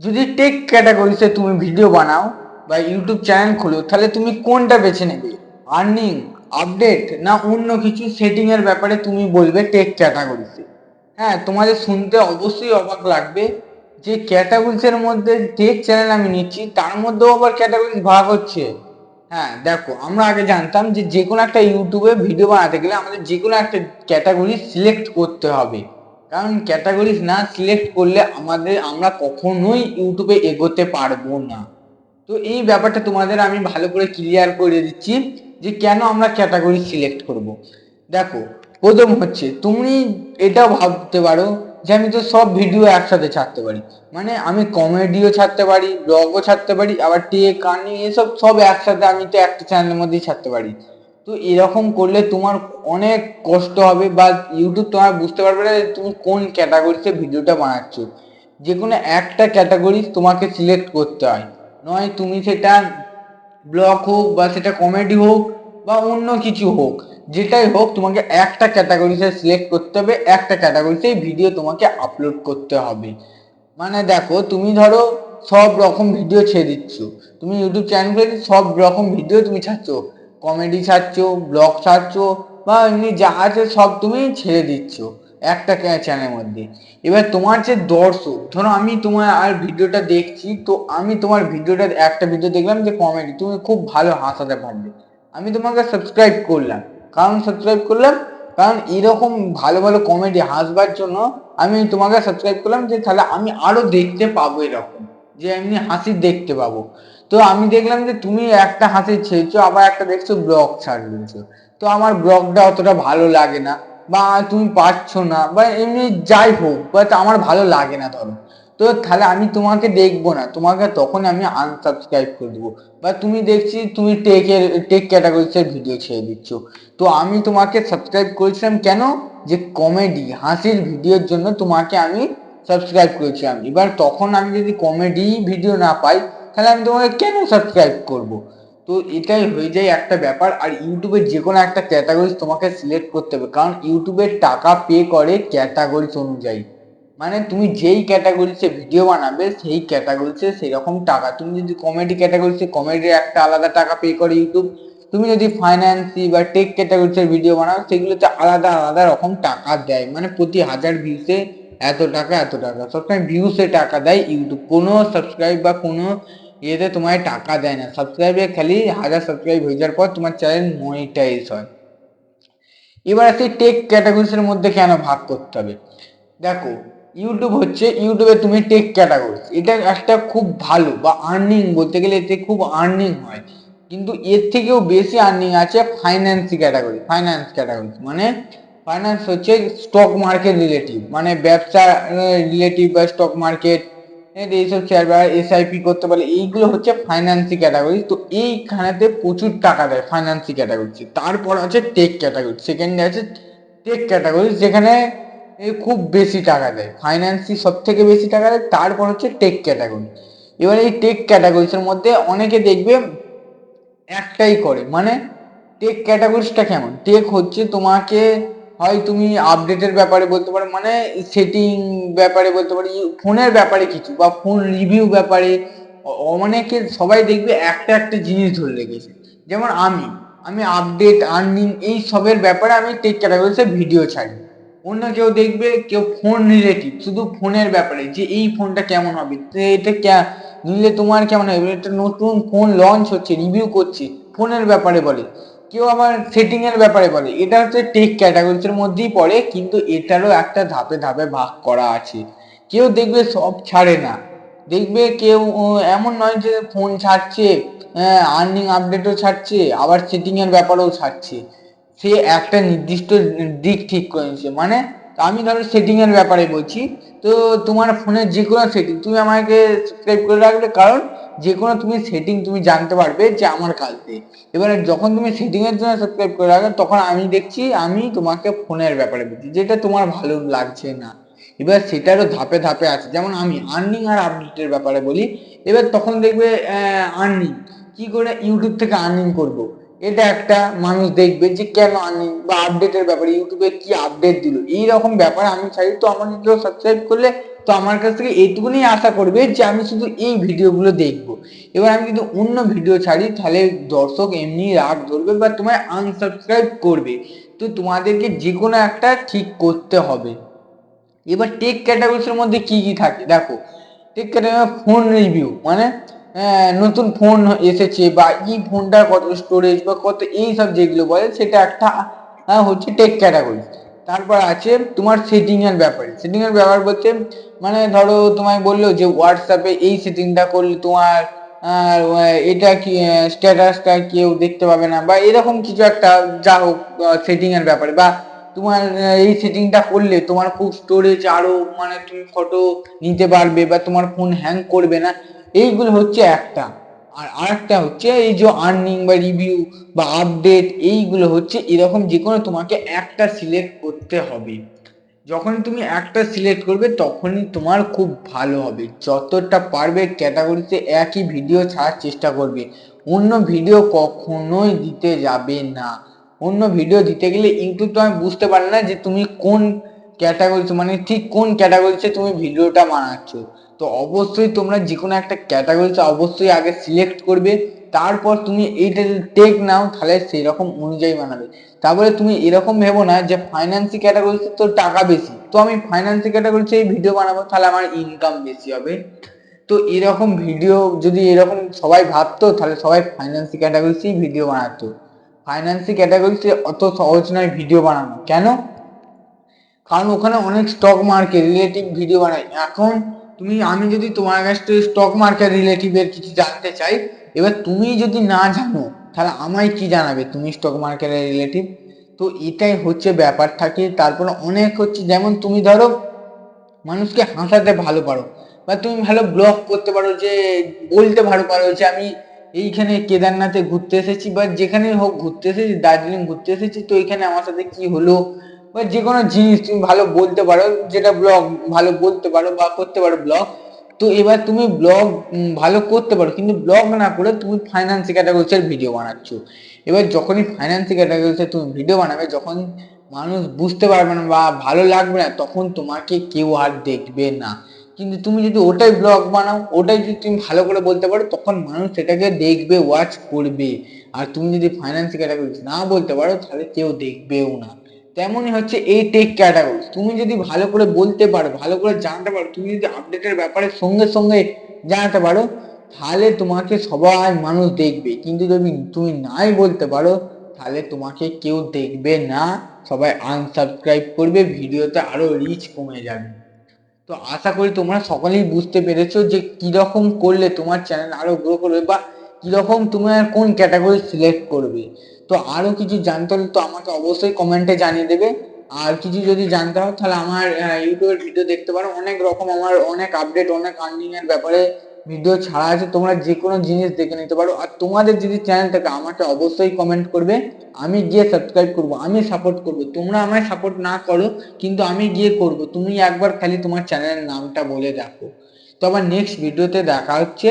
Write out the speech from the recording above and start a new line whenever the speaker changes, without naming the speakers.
যদি টেক ক্যাটাগরিতে তুমি ভিডিও বানাও বা ইউটিউব চ্যানেল খোলো, তাহলে তুমি কোনটা বেছে নেবে? আর্নিং আপডেট না অন্য কিছু সেটিং এর ব্যাপারে তুমি বলবে টেক ক্যাটাগরিতে হ্যাঁ তোমাদের শুনতে অবশ্যই অবাক লাগবে যে ক্যাটাগরিজের মধ্যে টেক চ্যানেল আমি নিচ্ছি, তার মধ্যেও আবার ক্যাটাগরিজ ভাগ হচ্ছে। হ্যাঁ দেখো, আমরা আগে জানতাম যে যে কোনো একটা ইউটিউবে ভিডিও বানাতে গেলে আমাদের যে কোনো একটা ক্যাটাগরি সিলেক্ট করতে হবে। কারণ ক্যাটাগরিজ না সিলেক্ট করলে আমাদের, আমরা কখনোই ইউটিউবে এগোতে পারব না। তো এই ব্যাপারটা তোমাদের আমি ভালো করে ক্লিয়ার করে দিচ্ছি যে কেন আমরা ক্যাটাগরি সিলেক্ট করব। দেখো, প্রথম হচ্ছে, তুমি এটাও ভাবতে পারো যে আমি তো সব ভিডিও একসাথে ছাড়তে পারি। মানে আমি কমেডিও ছাড়তে পারি ব্লগও ছাড়তে পারি, আবার টেক আর্নিং এসব সব একসাথে আমি তো একটা চ্যানেলের মধ্যেই ছাড়তে পারি। তো এরকম করলে তোমার অনেক কষ্ট হবে বা ইউটিউব তোমার বুঝতে পারবে না যে তুমি কোন ক্যাটাগরিতে ভিডিওটা বানাচ্ছ। যে কোনো একটা ক্যাটাগরি তোমাকে সিলেক্ট করতে হয়। নয় তুমি সেটা ব্লগ হোক বা সেটা কমেডি হোক বা অন্য কিছু হোক, যেটাই হোক তোমাকে একটা ক্যাটাগরিতে সিলেক্ট করতে হবে, একটা ক্যাটাগরিতেই ভিডিও তোমাকে আপলোড করতে হবে। মানে দেখো, তুমি ধরো সব রকম ভিডিও ছেড়ে দিচ্ছ। তুমি ইউটিউব চ্যানেলে সব রকম ভিডিও তুমি ছাড়ছো। কমেডি ছাড়ছো ব্লগ ছাড়ছো, বা এমনি যা আছে সব তুমি ছেড়ে দিচ্ছ একটা চ্যানেলের মধ্যে। এবার তোমার যে দর্শক, ধরো আমি তোমার আর ভিডিওটা দেখছি, তো আমি তোমার ভিডিওটা, একটা ভিডিও দেখলাম যে কমেডি তুমি খুব ভালো হাসাতে পারবে। আমি তোমাকে সাবস্ক্রাইব করলাম। কারণ সাবস্ক্রাইব করলাম, কারণ এরকম ভালো ভালো কমেডি হাসবার জন্য আমি তোমাকে সাবস্ক্রাইব করলাম যে তাহলে আমি আরও দেখতে পাবো এরকম, যে এমনি হাসি দেখতে পাবো। তো আমি দেখলাম যে তুমি একটা হাসি ছেড়েছো, আবার একটা দেখছ ব্লগ ছাড় দিয়েছ। তো আমার ব্লগটা অতটা ভালো লাগে না, বা তুমি পারছ না, বা এমনি যাই হোক বাট আমার ভালো লাগে না ধরো। তো তাহলে আমি তোমাকে দেখব না, তোমাকে তখন আমি আনসাবস্ক্রাইব করে দেবো। বা তুমি দেখছি তুমি টেকের টেক ক্যাটাগরিজের ভিডিও ছেড়ে দিচ্ছ। তো আমি তোমাকে সাবস্ক্রাইব করেছিলাম কেন? যে কমেডি হাসির ভিডিওর জন্য তোমাকে আমি সাবস্ক্রাইব করেছিলাম। এবার তখন আমি যদি কমেডি ভিডিও না পাই তাহলে আমি তোমাকে কেন সাবস্ক্রাইব করব? তো এটাই হয়ে যায় একটা ব্যাপার, আর ইউটিউবের যে কোনো একটা ক্যাটাগরি তোমাকে সিলেক্ট করতে হবে, কারণ ইউটিউবের টাকা পে করে ক্যাটাগরিজ অনুযায়ী। মানে তুমি যেই ক্যাটাগরিতে ভিডিও বানাবে, সেই ক্যাটাগরিতে সেই রকম টাকা। তুমি যদি কমেডি ক্যাটাগরিতে কমেডির একটা আলাদা টাকা পে করে ইউটিউব তুমি যদি ফাইন্যান্সি বা টেক ক্যাটাগরিতে ভিডিও বানাও, সেগুলোতে আলাদা আলাদা রকম টাকা দেয়। মানে প্রতি হাজার ভিউসে এত টাকা এত টাকা। সবসময় ভিউসে টাকা দেয় ইউটিউব কোনো সাবস্ক্রাইব বা কোনো ইয়েতে তোমায় টাকা দেয় না সাবস্ক্রাইবে খালি হাজার সাবস্ক্রাইব হয়ে যাওয়ার পর তোমার চ্যানেল মনিটাইজ হয় এবার আসি টেক ক্যাটাগরিজের মধ্যে কেন ভাগ করতে হবে দেখো ইউটিউব হচ্ছে ইউটিউবে তুমি টেক ক্যাটাগরি এটা একটা খুব ভালো বা আর্নিং বলতে গেলে এতে খুব আর্নিং হয় কিন্তু এর থেকেও বেশি আর্নিং আছে ফাইন্যান্সি ক্যাটাগরি ফাইন্যান্স ক্যাটাগরি মানে ফাইন্যান্স হচ্ছে স্টক মার্কেট রিলেটিভ মানে ব্যবসা রিলেটিভ বা স্টক মার্কেট এইসব শেয়ার বা এসআইপি করতে পারলে এইগুলো হচ্ছে ফাইন্যান্সি ক্যাটাগরি তো এইখানেতে প্রচুর টাকা দেয় ফাইন্যান্সি ক্যাটাগরি তারপর আছে টেক ক্যাটাগরি সেকেন্ডে আছে টেক ক্যাটাগরি যেখানে খুব বেশি টাকা দেয়। ফাইন্যান্সি সব থেকে বেশি টাকা দেয়, তারপর হচ্ছে টেক ক্যাটাগরি এবার এই টেক ক্যাটাগরিজের মধ্যে অনেকে দেখবে একটাই করে। মানে টেক ক্যাটাগরিজটা কেমন? টেক হচ্ছে তোমাকে হয় তুমি আপডেটের ব্যাপারে বলতে পারো মানে সেটিং ব্যাপারে বলতে পারো ফোনের ব্যাপারে কিছু বা ফোন রিভিউ ব্যাপারে অনেকে সবাই দেখবে একটা একটা জিনিস ধরে রেখেছে। যেমন আমি আমি আপডেট আর্নিং এই সবের ব্যাপারে আমি টেক ক্যাটাগরিতে ভিডিও ছাড়ি। অন্য কেউ দেখবে, কেউ ফোন রিলেটিভ শুধু ফোনের ব্যাপারে, যে এই ফোনটা কেমন হবে এটা নিলে তোমার কেমন হবে, এটা নতুন ফোন লঞ্চ হচ্ছে রিভিউ করছে ফোনের ব্যাপারে বলে। কেউ আবার সেটিং এর ব্যাপারে বলে। এটা হচ্ছে টেক ক্যাটাগরিজের মধ্যেই পড়ে, কিন্তু এটারও একটা ধাপে ধাপে ভাগ করা আছে। কেউ দেখবে সব ছাড়ে না। দেখবে কেউ এমন নয় যে ফোন ছাড়ছে আর্নিং আপডেটও ছাড়ছে, আবার সেটিং এর ব্যাপারেও ছাড়ছে। সে একটা নির্দিষ্ট দিক ঠিক করে নিচ্ছে মানে আমি ধরো সেটিং এর ব্যাপারে বলছি। তো তোমার ফোনের যে কোনো সেটিং তুমি আমাকে সাবস্ক্রাইব করে রাখবে। কারণ যে কোনো তুমি সেটিং তুমি জানতে পারবে যে আমার কাছে এবারে যখন তুমি সেটিং এর জন্য সাবস্ক্রাইব করে রাখবে, তখন আমি দেখছি, আমি তোমাকে ফোনের ব্যাপারে বলছি, যেটা তোমার ভালো লাগছে না। এবার সেটারও ধাপে ধাপে আছে যেমন আমি আর্নিং আর আপডেটের ব্যাপারে বলি, এবার তখন দেখবে আর্নিং কি করে ইউটিউব থেকে আর্নিং করব। এটা একটা মানুষ দেখবে যে কেন আনি বা আপডেটের ব্যাপারে ইউটিউবে কি আপডেট দিল। এইরকম ব্যাপারে আমি চাই তো আমাকে কেউ সাবস্ক্রাইব করলে তো আমার কাছ থেকে এইটুকুনি আশা করবে যে আমি শুধু এই ভিডিওগুলো দেখব। এবার আমি কিন্তু অন্য ভিডিও ছাড়ি, তাহলে দর্শক এমনি রাগ ধরবে বা তোমায় আনসাবস্ক্রাইব করবে। তো তোমাদেরকে যে কোনো একটা ঠিক করতে হবে। এবার টেক ক্যাটাগরিজের মধ্যে কি কি থাকে? দেখো টেক ক্যাটাগরি ফোন রিভিউ মানে নতুন ফোন এসেছে বা এই ফোনটার কত স্টোরেজ বা কত এই সব যেগুলো বলে সেটা একটা আহ, হচ্ছে টেক ক্যাটাগরি তারপর আছে তোমার সেটিং এর ব্যাপারে। সেটিং এর ব্যাপার বলতে মানে ধরো তোমায় বলল যে হোয়াটসঅ্যাপে এই সেটিংটা করলে তোমার আর এটা কি স্ট্যাটাসটা কেউ দেখতে পাবে না বা এরকম কিছু একটা যা হোক সেটিং এর ব্যাপারে বা তোমার এই সেটিংটা করলে তোমার খুব স্টোরেজ আরও মানে তুমি ফটো নিতে পারবে বা তোমার ফোন হ্যাং করবে না। এইগুলো হচ্ছে একটা। আর আরেকটা হচ্ছে এই যে আর্নিং বা রিভিউ বা আপডেট এইগুলো হচ্ছে এরকম যে কোনো তোমাকে একটা সিলেক্ট করতে হবে। যখন তুমি একটা সিলেক্ট করবে, তখনই তোমার খুব ভালো হবে। যতটা পারবে ক্যাটাগরিতে একই ভিডিও ছাড়ার চেষ্টা করবে। অন্য ভিডিও কখনোই দিতে যাবে না। অন্য ভিডিও দিতে গেলে ইউটিউব তোমায় বুঝতে পারে না যে তুমি কোন ক্যাটাগরিতে মানে ঠিক কোন ক্যাটাগরিতে তুমি ভিডিওটা বানাচ্ছ। তো অবশ্যই তোমরা যে কোনো একটা ক্যাটাগরিতে অবশ্যই আগে সিলেক্ট করবে, তারপর তুমি এইটা যদি টেক নাও, তাহলে সেই রকম অনুযায়ী বানাবে। তারপরে তুমি এরকম ভেবো না যে ফাইন্যান্সি ক্যাটাগরিতে তো টাকা বেশি। তো আমি ফাইন্যান্সি ক্যাটাগরিতে এই ভিডিও বানাবো, তাহলে আমার ইনকাম বেশি হবে। তো এরকম ভিডিও যদি এরকম সবাই ভাবতো, তাহলে সবাই ফাইন্যান্সি ক্যাটাগরিতেই ভিডিও বানাতো। ফাইন্যান্সি ক্যাটাগরিতে অত সহজ নয় ভিডিও বানানো। কেন? কারণ ওখানে অনেক স্টক মার্কেট রিলেটিভ ভিডিও বানায়। এখন তুমি, আমি যদি তোমার কাছ থেকে স্টক মার্কেট রিলেটিভের কিছু জানতে চাই, এবার তুমি যদি না জানো, তাহলে আমায় কি জানাবে তুমি স্টক মার্কেটের রিলেটিভ তো এটাই হচ্ছে ব্যাপার, থাকে তারপরে অনেক হচ্ছে, যেমন তুমি ধরো, মানুষকে হাসাতে ভালো পারো, বা তুমি ভালো ব্লগ করতে পারো, যে বলতে ভালো পারো, যে আমি এইখানে কেদারনাথে ঘুরতে এসেছি, বা যেখানে হোক ঘুরতে এসেছি, দার্জিলিং ঘুরতে এসেছি, তো এখানে আমার সাথে কি হলো? বা যে কোনো জিনিস তুমি ভালো বলতে পারো, যেটা ব্লগ ভালো বলতে পারো বা করতে পারো ব্লগ তো এবার তুমি ব্লগ ভালো করতে পারো, কিন্তু ব্লগ না করে তুমি ফাইন্যান্সি ক্যাটাগরিজের ভিডিও বানাচ্ছ। এবার যখনই ফাইন্যান্সি ক্যাটাগরিতে তুমি ভিডিও বানাবে, যখন মানুষ বুঝতে পারবে না বা ভালো লাগবে না, তখন তোমাকে কেউ আর দেখবে না। কিন্তু তুমি যদি ওটাই ব্লগ বানাও, ওটাই যদি তুমি ভালো করে বলতে পারো, তখন মানুষ সেটাকে দেখবে ওয়াচ করবে। আর তুমি যদি ফাইন্যান্স ক্যাটাগরি না বলতে পারো, তাহলে কেউ দেখবেও না। তেমনই হচ্ছে এই টেক ক্যাটাগরি তুমি যদি ভালো করে বলতে পারো, ভালো করে জানতে পারো, তুমি যদি আপডেটের ব্যাপারে সঙ্গে সঙ্গে জানাতে পারো, তাহলে তোমাকে সবাই মানুষ দেখবে। কিন্তু যদি তুমি নাই বলতে পারো, তাহলে তোমাকে কেউ দেখবে না। সবাই আনসাবস্ক্রাইব করবে, ভিডিওতে আরও রিচ কমে যাবে। তো আশা করি তোমরা সকলেই বুঝতে পেরেছ যে কীরকম করলে তোমার চ্যানেল আরও গ্রো করবে বা কীরকম তোমার কোন ক্যাটাগরি সিলেক্ট করবে। তো আরও কিছু জানতে হলে তো আমাকে অবশ্যই কমেন্টে জানিয়ে দেবে। আর কিছু যদি জানতে হয়, তাহলে আমার ইউটিউবের ভিডিও দেখতে পারো। অনেক রকম আমার অনেক আপডেট অনেক আর্নিং এর ব্যাপারে ভিডিও ছাড়া আছে। তোমরা যে কোনো জিনিস দেখে নিতে পারো। আর তোমাদের যদি চ্যানেল থাকে, আমাকে অবশ্যই কমেন্ট করবে। আমি গিয়ে সাবস্ক্রাইব করব, আমি সাপোর্ট করব। তোমরা আমায় সাপোর্ট না করো, কিন্তু আমি গিয়ে করব। তুমি একবার খালি তোমার চ্যানেলের নামটা বলে দেখো। তো আবার নেক্সট ভিডিওতে দেখা হচ্ছে।